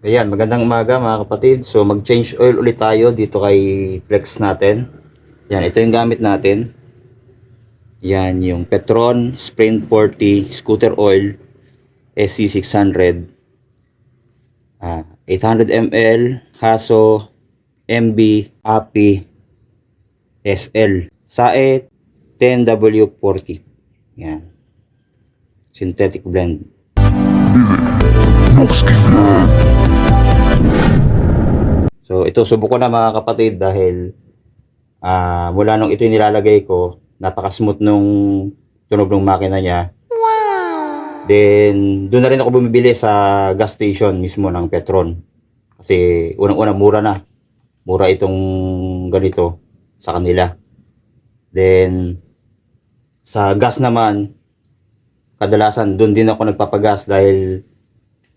Ayan, magandang umaga mga kapatid. So mag-change oil ulit tayo dito kay Flex natin. Yan, ito yung gamit natin. Yan, yung Petron Sprint 40 Scooter Oil SC600. Ah, 800 ml Haso MB API SL. SAE 10W40. Yan. Synthetic blend. So ito subok ko na mga kapatid dahil ah mula nung ito yung nilalagay ko, napaka-smooth nung tunog ng makina niya. Then doon na rin ako bumibili sa gas station mismo ng Petron. Kasi unang-una mura na. Mura itong ganito sa kanila. Then sa gas naman kadalasan doon din ako nagpapagas dahil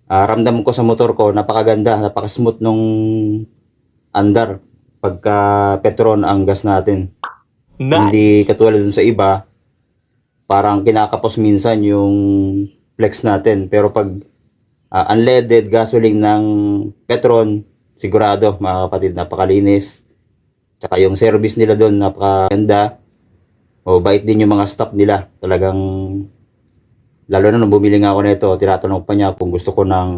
ah, ramdam ko sa motor ko napakaganda, napaka-smooth nung andar pagka Petron ang gas natin. Hindi katulad dun sa iba, parang kinakapos minsan yung flex natin. Pero pag ah, unleaded gasoline ng Petron, sigurado mga kapatid, napakalinis. Tsaka yung service nila doon, napakaganda. O bait din yung mga staff nila. Talagang, lalo na nung bumili nga ako nito, tinatanong pa niya kung gusto ko ng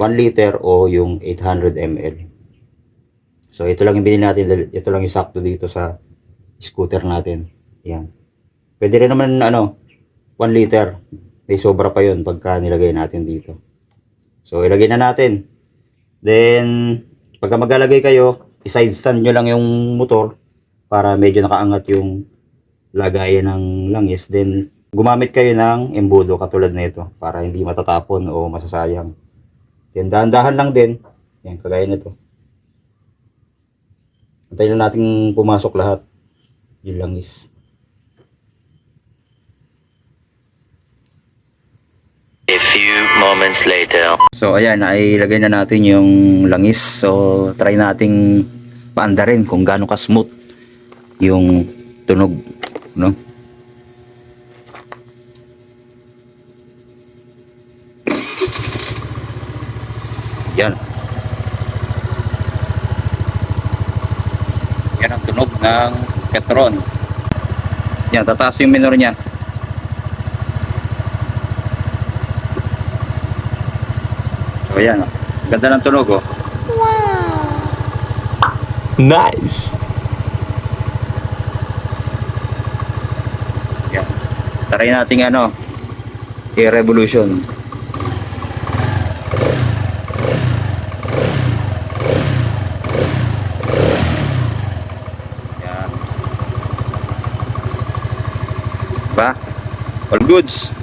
1 liter o yung 800 ml. So ito lang yung binili natin, ito lang yung sakto dito sa scooter natin. Yan. Pwede rin naman ano, 1 liter. May sobra pa yun pagka nilagay natin dito. So ilagay na natin. Then, pagka maglalagay kayo, i-side stand nyo lang yung motor para medyo nakaangat yung lagayan ng langis. Then, gumamit kayo ng embudo katulad na ito para hindi matatapon o masasayang. Then, dahan-dahan lang din. Yan, kagaya nito. Antayin lang natin pumasok lahat. Yung langis. A few moments later. So ayan, nailagay na natin yung langis. So try nating paanda rin kung gaano ka smooth yung tunog, no? Yan. Yan ang tunog ng Petron. Yan, tataas yung minor niya. So ayan, oh. ganda ng tunog oh. Nice. Yan. Try nating ano, i-revolution. All goods.